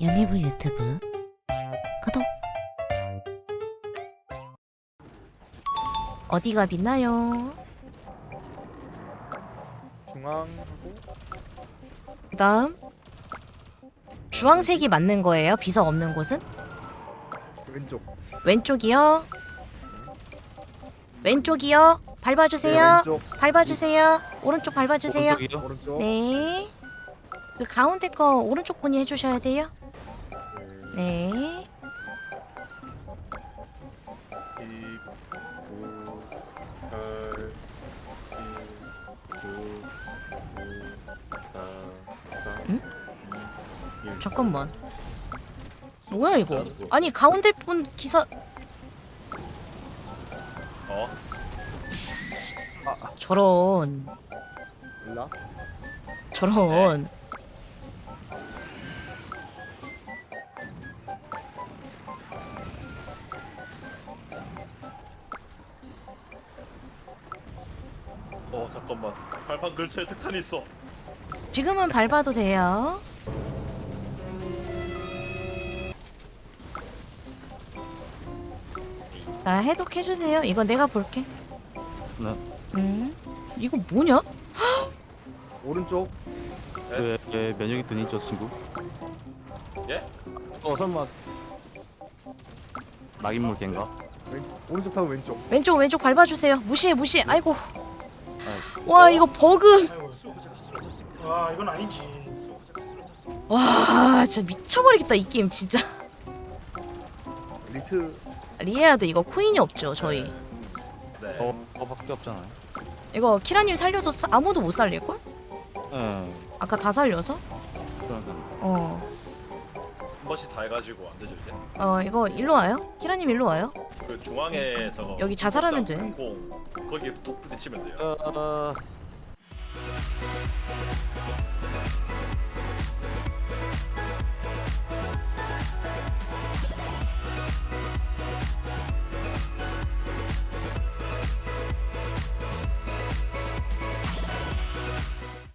연희부 유튜브 구독 어디가 빛나요? 중앙하고 그 다음 주황색이 맞는 거예요 비석 없는 곳은? 왼쪽. 왼쪽이요 왼쪽이요 밟아주세요 네, 왼쪽. 밟아주세요 오른쪽 밟아주세요 오른쪽이요? 오른쪽. 네. 그 가운데 거 오른쪽 분이 해주셔야 돼요. 네. 네. 2, 5, 8, 1, 9, 5, 4, 3, 응? 2, 1. 잠깐만. 뭐야 이거? 아니 가운데 분 기사 어? 저런 몰라? 저런. 어 잠깐만 발판 근처에 특탄 있어 지금은 밟아도 돼요. 자 해독 해주세요. 이거 내가 볼게. 네. 음. 이거 뭐냐? 오른쪽. 왜, 왜 면역이 드니 저 친구? 예? 어 설마 낙인물 걘가? 왼, 오른쪽 타고 왼쪽. 왼쪽 왼쪽 밟아주세요. 무시해 무시해. 아이고. 아, 와 이거 버그. 와 이건 아니지. 와 진짜 미쳐버리겠다 이 게임 진짜. 리트 리에아드 이거 코인이 없죠 저희. 네 어, 어밖에 없잖아요. 이거 키라님 살려도 사- 아무도 못 살릴걸? 예. 아까 다 살려서? 그러니까 어. 한 번씩 다 해가지고 안 되죠 이제 어 이거 일로 와요? 키라님 일로 와요? 그 중앙에 저거 여기 자살하면 돼. 공 거기에 톡 부딪히면 돼요 어, 어,